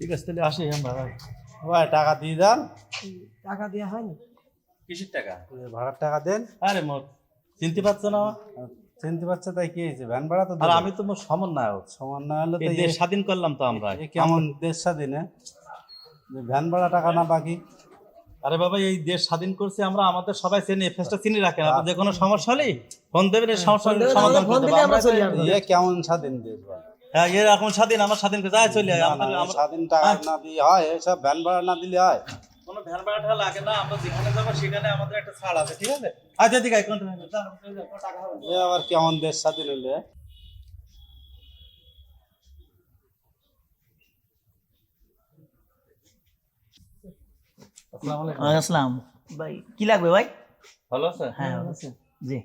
ঠিক আছে তাহলে আসি আমরা ভাই। ভাই টাকা দিয়ে দেন। টাকা দেওয়া হয়নি? কিসের টাকা? ওই ভাড়ার টাকা দেন। আরে মোর চিনতে পারছ না? চিনতে পারছ তাই কি হয়েছে? ভ্যান ভাড়া তো আর আমি তো মোর সমন্বয়ক। সমান না হলে তো দেশ স্বাধীন করলাম তো আমরা। এ কেমন দেশ স্বাধীনে যে ভ্যান ভাড়া টাকা না বাকি। আরে বাবা এই দেশ স্বাধীন করছে আমরা আমাদের সবাই চিনি ফেসটা চিনি রাখেন। আপনার যে কোনো সমস্যা হলেই ফোন দেবেন এই সমস্যার সমাধান করে ফোন দেবো। দিলে আমরা কেমন স্বাধীন দেশ ভাই। হ্যাঁ এরকম স্বাধীন আমার স্বাধীন যায় চলে এ আমরা স্বাধীন টাকা না দিয়ে হয় এসব ভ্যান ভাড়া না দিলে হয়। কোনো ভ্যান ভাড়াটা লাগে না আমরা যেখানে যাব সেখানে আমাদের একটা ছাড় আছে ঠিক আছে? আচ্ছা ঠিক আছে কোন টাকা হবে? না। এ আবার কেমন দেশ স্বাধীন হলে আসসালাম ভাই কি লাগবে ভাই? ভালো আছে? হ্যাঁ ভালো আছেন? জি।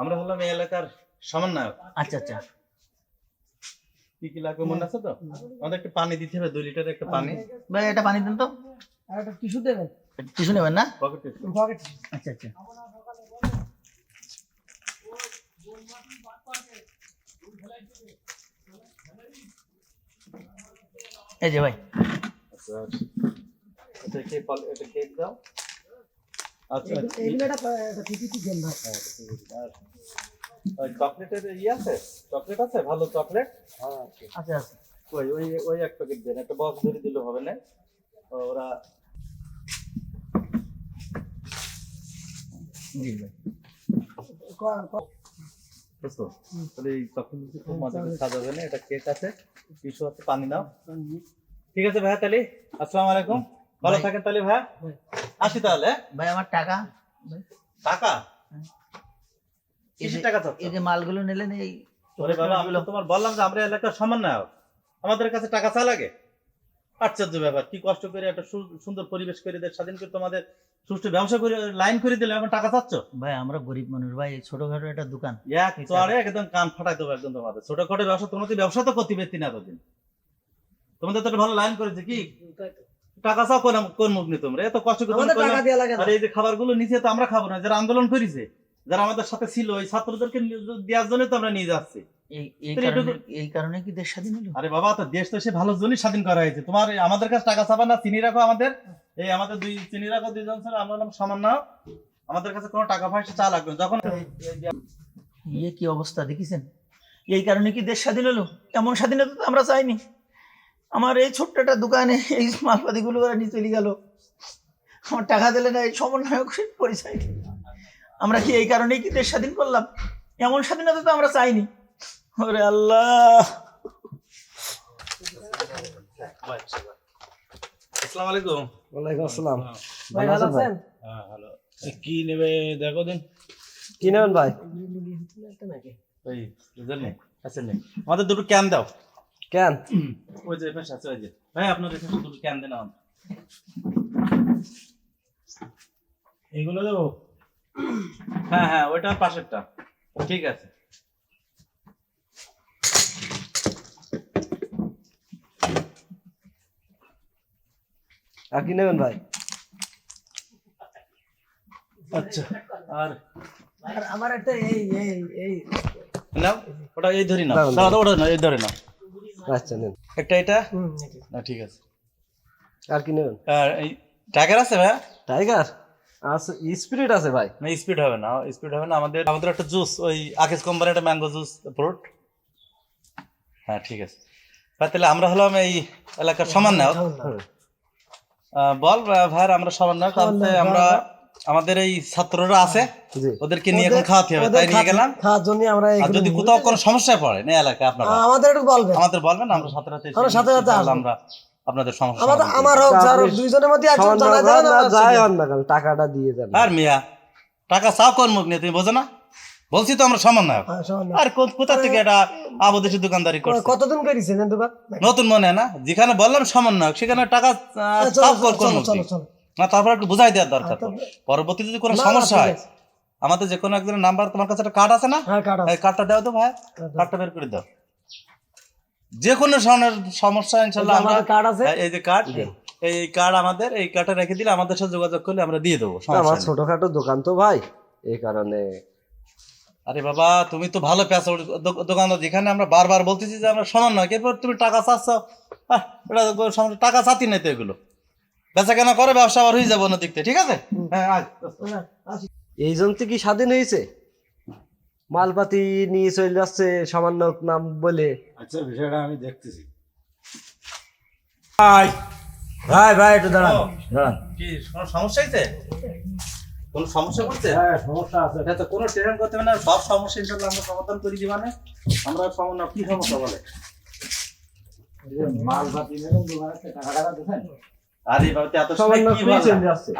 আমরা হলাম এই এলাকার সমন্বয়ক। আচ্ছা আচ্ছা। কি কি লাগবে মনে আছে তো? আমাদের একটা পানি দিতে হবে দুই লিটার একটা পানি। ভাই এটা পানি দেন তো। আর একটা টিস্যু দেবেন? টিস্যু নেবেন না? পকেটে পকেট আচ্ছা আচ্ছা। এই যে ভাই। আচ্ছা এটা কে ফল এটা কেক দাও? আচ্ছা। এইগুলো একটা একটা পিপিটি দেন ভাই। চকলেটের ইয়ে আছে? চকলেট আছে? ভালো চকলেট? আচ্ছা আচ্ছা ওই ওই ওই এক প্যাকেট দেন একটা বক্স ধরে দিলে হবে না? ওরা জি ভাই। ক- ক- তাহলে এই চকলেট খুব মজা করে সাজাবে না? এটা কেক আছে টিস্যু আছে পানি নাও। ঠিক আছে ভাইয়া তাহলে? আসসালামু আলাইকুম। ভালো থাকেন তাহলে ভাইয়া। আসি তাহলে? ভাই আমার টাকা। টাকা? টাকা চাচ্ছ? এই যে মালগুলো নিলেন এই ওরে বাবা আমি তোমার বললাম যে আমরা এলাকার সমন্বয়ক। আমাদের কাছে টাকা চা লাগে আশ্চর্য ব্যাপার কি কষ্ট করে একটা সুন্দর পরিবেশ করে দেয় স্বাধীন করে তোমাদের সুষ্ঠু ব্যবসা করে লাইন করে দিলে এখন টাকা চাচ্ছ? ভাই আমরা গরিব মানুষ ভাই ছোটখাটো একটা দোকান। এক একদম কান ফাটাই দেবো একদম তোমাদের। ছোটখাটো ব্যবসা তোমার তো ব্যবসা তো করতে পারতি না এতদিন। তোমাদের তো একটা ভালো লাইন করেছে কি? টাকা চাও কোন কোন মুখ নিয়ে তোমরা? এত কষ্ট করে আর এই যে খাবারগুলো নিচে তো আমরা খাব না যারা আন্দোলন করেছে। যারা আমাদের সাথে ছিল ওই ছাত্রদেরকে দেওয়ার জন্য তো আমরা নিয়ে যাচ্ছি। এই কারণে কি দেশ স্বাধীন হলো? আরে বাবা তো দেশ তো সে ভালো জন্যই স্বাধীন করা হয়েছে। তোমার আমাদের কাছে টাকা না চিনি রাখো আমাদের। এই আমাদের দুই চিনি রাখো দুইজন আমরা হলাম সামান্য আমাদের কাছে কোনো টাকা পয়সা চা লাগবে যখন ইয়ে কি অবস্থা দেখেছেন? এই কারণে কি দেশ স্বাধীন হলো? এমন স্বাধীনতা তো আমরা চাইনি। আমার এই ছোট্ট একটা দোকানে এই মালপাতিগুলো নিয়ে চলে গেল। আমার টাকা দিলে না এই সমন্বয়ক পরিচয় আমরা কি এই কারণেই কি দেশ স্বাধীন করলাম? এমন স্বাধীনতা তো আমরা চাইনি। ওরে আল্লাহ। আসসালামু আলাইকুম। ওয়ালাইকুম আসসালাম। ভাই ভালো আছেন হ্যাঁ ভালো। কি নেবে দেখো দিন। কি নেবেন ভাই? ওই বুঝলেন আচ্ছা নেই আমাদের দুটো ক্যান দাও। ওই যে এপাশে আছে ওই যে। ভাই আপনার এখানে দুটো ক্যান দেন আমাদের এগুলো দেবো? হ্যাঁ হ্যাঁ ওইটা পাশেরটা। ঠিক আছে। আর কি নেবেন ভাই? আচ্ছা আর? আর আমার একটা এই এই এই। নাও ওটা এই ধরি ওটা না এই ধরে আচ্ছা নেন। একটা এটা? হুম, না ঠিক আছে। আর কি নেবেন? আর এই টাইগার আছে ভাই টাইগার? আছে স্পিরিট আছে ভাই? না স্পিড হবে না স্পিড হবে না আমাদের আমাদের একটা জুস ওই আকেশ একটা ম্যাঙ্গো জুস ফ্রুট হ্যাঁ ঠিক আছে। তাহলে আমরা হলাম এই এলাকার হুম। বল ভাইয়ার আমরা বলতে আমরা আমাদের এই ছাত্ররা আছে ওদেরকে নিয়ে এখন খাওয়াতে হবে তাই নিয়ে খাওয়া- গেলাম। খাওয়ার জন্য আমরা আর যদি কোথাও কোনো সমস্যায় পড়ে না এলাকায় আপনারা। আমাদের একটু বলবেন। আমাদের বলবেন আমরা সাথে সাথে আমরা সাথে সাথে আমরা আপনাদের সমস্যা আমাদের আমার হোক যার দুইজনের মধ্যে একজন জানা না যায় হন না কেন টাকাটা দিয়ে যান আর মিয়া টাকা চাও কোন মুখ নিয়ে? তুমি বোঝো না? বলছি তো আমরা সমন্বয়ক হ্যাঁ, আর কোথা থেকে এটা আবদেশি দোকানদারি করছে? কতদিন করেছেন দোকান? নতুন মনে না? যেখানে বললাম সমন্বয়ক সেখানে টাকা চলো, কোন। না তারপর একটু বুঝাই দেওয়ার দরকার তো। আচ্ছা। পরবর্তীতে যদি কোনো সমস্যা হয় আমাদের যে কোনো একজনের নাম্বার তোমার কাছে একটা কার্ড আছে না? হ্যাঁ কার্ডটা দাও তো ভাই। কার্ডটা বের করে দাও। যে কোনো ধরনের সমস্যা ইনশাল্লাহ আমরা কার্ড আছে। এই যে কার্ড এই কার্ড আমাদের এই কার্ডটা রেখে দিলে আমাদের সাথে যোগাযোগ করলে আমরা দিয়ে দেবো আমার ছোটখাটো দোকান তো ভাই এই কারণে। আরে বাবা তুমি তো ভালো পেঁচা দোকান যেখানে আমরা বারবার বলতেছি যে আমরা সমান নয় এরপর তুমি টাকা চাচ্ছ এটা টাকা চাতি নাই তো এগুলো। বেচা কেনা করে ব্যবসা আবার হয়ে যাব না দিকতে ঠিক আছে? হ্যাঁ। এই জন্য কি স্বাধীন হয়েছে? মালপাতি নিয়ে চলে যাচ্ছে সামান্য নাম বলে। আচ্ছা বিষয়টা আমি দেখতেছি। ভাই। ভাই ভাই একটু দাঁড়ান। দাঁড়ান। কি কোনো সমস্যা হয়েছে কোনো সমস্যা করছে? হ্যাঁ সমস্যা আছে। আচ্ছা কোনো টেনশন করতে হবে না সব সমস্যা ইনশাল্লাহ আমরা সমাধান করে দিই মানে। আমরা সমাধান কি সমস্যা বলে? এই যে মাল ভাতি নেবেন দোকানে টাকা টাকা দেবেন। আরে এত সময় কি।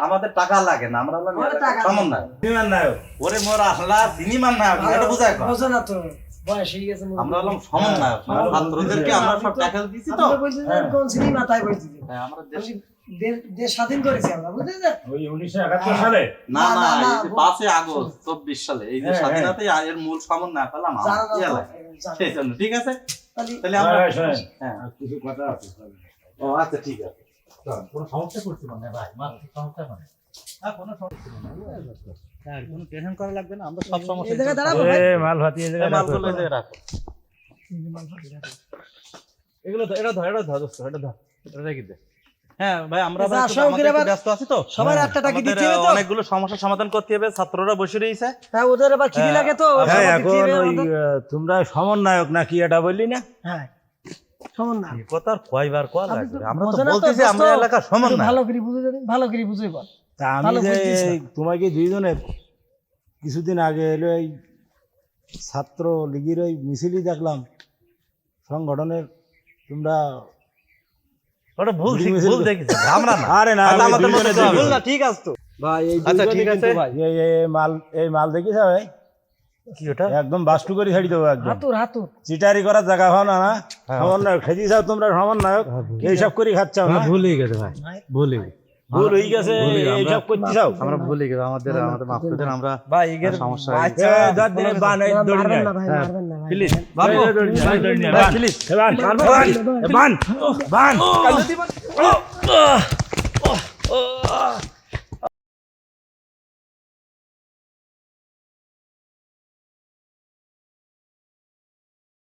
আমাদের টাকা লাগে না আমরা হলাম না নায়ক। ওরে মোর আসলা সিনেমার না এটা বোঝায় বোঝো না তো বয়স হয়ে গেছে হয়। আমরা হলাম সমান ছাত্রদেরকে আমরা সব টাকা দিচ্ছি তো। আপনি বলছেন যে কোন সিনেমা তাই বলছি হ্যাঁ, আমরা দেশ দেশ স্বাধীন করেছি আমরা বুঝলেন ওই উনিশশো একাত্তর সালে? না না, না না, এই যে না, পাঁচই আগস্ট চব্বিশ সালে। এই যে হ্যাঁ, স্বাধীনতাই এর মূল সমন না পেলাম ইয়া। সেই জন্য, ঠিক আছে? তাহলে- তাহলে আমরা হ্যাঁ। হ্যাঁ কিছু কথা আছে ও আচ্ছা ঠিক আছে। কোনো সমস্যা করছি মানে ভাই মাত্র সমস্যা মানে। হ্যাঁ কোনো সমস্যা নেই হ্যাঁ কোনো টেনশন করা লাগবে না আমরা সব সমস্যা এই জায়গায় দাঁড়াবো ভাই। দিতে হবে তো অনেকগুলো সমস্যার সমাধান করতে হবে ছাত্ররা বসে রয়েছে। হ্যাঁ হ্যাঁ, হ্যাঁ তোমরা সমন্বয়ক না কি এটা বললি না? হ্যাঁ। সমান না। এই কথা আর কয়বার কল লাগবে? আমরা তো বলতেছি আমরা এলাকা সমান না। ভালো করে বুঝে দেবেন ভালো করে বুঝে বল তা আমি যে তোমাকে দুইজনের কিছুদিন আগে এলো এই ছাত্র লীগের ওই মিছিলই দেখলাম। সংগঠনের তোমরা ওটা ভুল ভুল ভুল দেখেছি আমরা না। আরে না আচ্ছা, আমাদের হবে। দুইজন- না ঠিক আছে তো। ভাই এই আচ্ছা, ঠিক আছে। ভাই। এই এই এই মাল এই মাল দেখিস ভাই? কি ওটা? একদম বাস্টু করে ছাড়ি দেবো একদম। হাতুর হাতুর। চিটারি করার জায়গা হয় না না? সমন্বয়ক খেজি চাও তোমরা সমন্বয়ক এইসব করে খাচ্ছাও না ভুল হয়ে গেছে ভাই ভুল হয়ে ভুল হয়ে গেছে এইসব করতে চাও আমরা ভুলে গেছি আমাদের আমাদের মাফ করে দেন আমরা ভাই এগের সমস্যা বাচ্চা এ, ধর দে, বান, এই দড়ি না ভাই মারবেন না ভাই প্লিজ বাবু, নেয়, বান, বান, বান, বান।